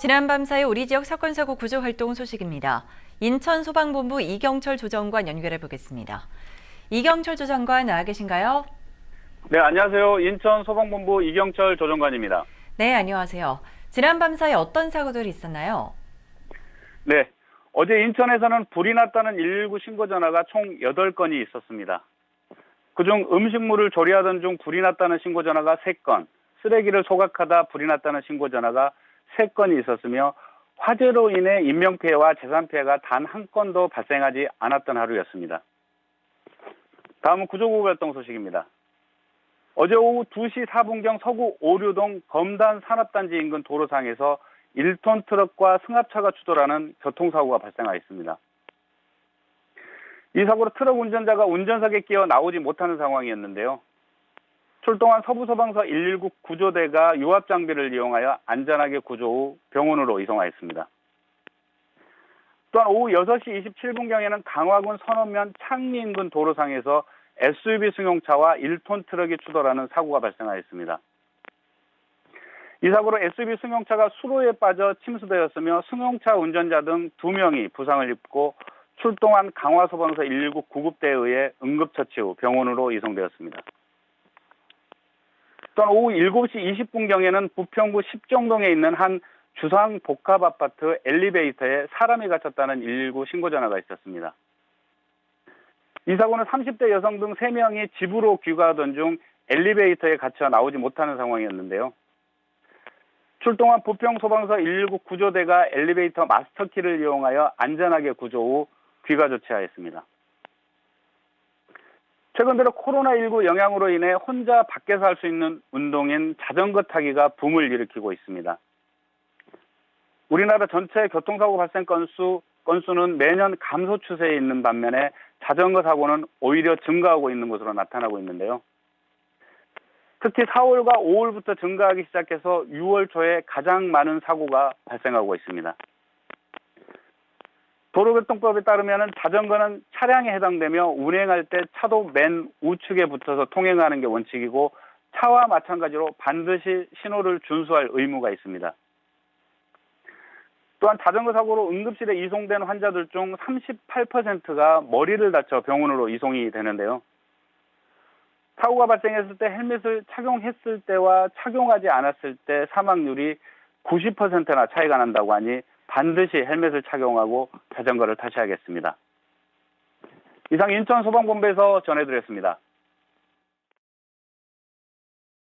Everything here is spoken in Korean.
지난 밤 사이 우리 지역 사건 사고 구조 활동 소식입니다. 인천 소방본부 이경철 조정관 연결해 보겠습니다. 이경철 조정관 나와 계신가요? 네, 안녕하세요. 인천 소방본부 이경철 조정관입니다. 네, 안녕하세요. 지난 밤 사이 어떤 사고들이 있었나요? 네, 어제 인천에서는 불이 났다는 119 신고 전화가 총 8건이 있었습니다. 그중 음식물을 조리하던 중 불이 났다는 신고 전화가 3건, 쓰레기를 소각하다 불이 났다는 신고 전화가 3건이 있었으며 화재로 인해 인명피해와 재산피해가 단 한 건도 발생하지 않았던 하루였습니다. 다음은 구조구 활동 소식입니다. 어제 오후 2시 4분경 서구 오류동 검단 산업단지 인근 도로상에서 1톤 트럭과 승합차가 추돌하는 교통사고가 발생하였습니다. 이 사고로 트럭 운전자가 운전석에 끼어 나오지 못하는 상황이었는데요. 출동한 서부소방서 119 구조대가 유압 장비를 이용하여 안전하게 구조 후 병원으로 이송하였습니다. 또한 오후 6시 27분경에는 강화군 선원면 창리 인근 도로상에서 SUV 승용차와 1톤 트럭이 추돌하는 사고가 발생하였습니다. 이 사고로 SUV 승용차가 수로에 빠져 침수되었으며 승용차 운전자 등 2명이 부상을 입고 출동한 강화소방서 119 구급대에 의해 응급처치 후 병원으로 이송되었습니다. 또한 오후 7시 20분경에는 부평구 십정동에 있는 한 주상 복합 아파트 엘리베이터에 사람이 갇혔다는 119 신고 전화가 있었습니다. 이 사고는 30대 여성 등 3명이 집으로 귀가하던 중 엘리베이터에 갇혀 나오지 못하는 상황이었는데요. 출동한 부평 소방서 119 구조대가 엘리베이터 마스터키를 이용하여 안전하게 구조 후 귀가 조치하였습니다. 최근 들어 코로나19 영향으로 인해 혼자 밖에서 할 수 있는 운동인 자전거 타기가 붐을 일으키고 있습니다. 우리나라 전체 교통사고 발생 건수, 건수는 매년 감소 추세에 있는 반면에 자전거 사고는 오히려 증가하고 있는 것으로 나타나고 있는데요. 특히 4월과 5월부터 증가하기 시작해서 6월 초에 가장 많은 사고가 발생하고 있습니다. 도로교통법에 따르면 자전거는 차량에 해당되며 운행할 때 차도 맨 우측에 붙어서 통행하는 게 원칙이고 차와 마찬가지로 반드시 신호를 준수할 의무가 있습니다. 또한 자전거 사고로 응급실에 이송된 환자들 중 38%가 머리를 다쳐 병원으로 이송이 되는데요. 사고가 발생했을 때 헬멧을 착용했을 때와 착용하지 않았을 때 사망률이 90%나 차이가 난다고 하니 반드시 헬멧을 착용하고 자전거를 타셔야겠습니다. 이상 인천 소방본부에서 전해드렸습니다.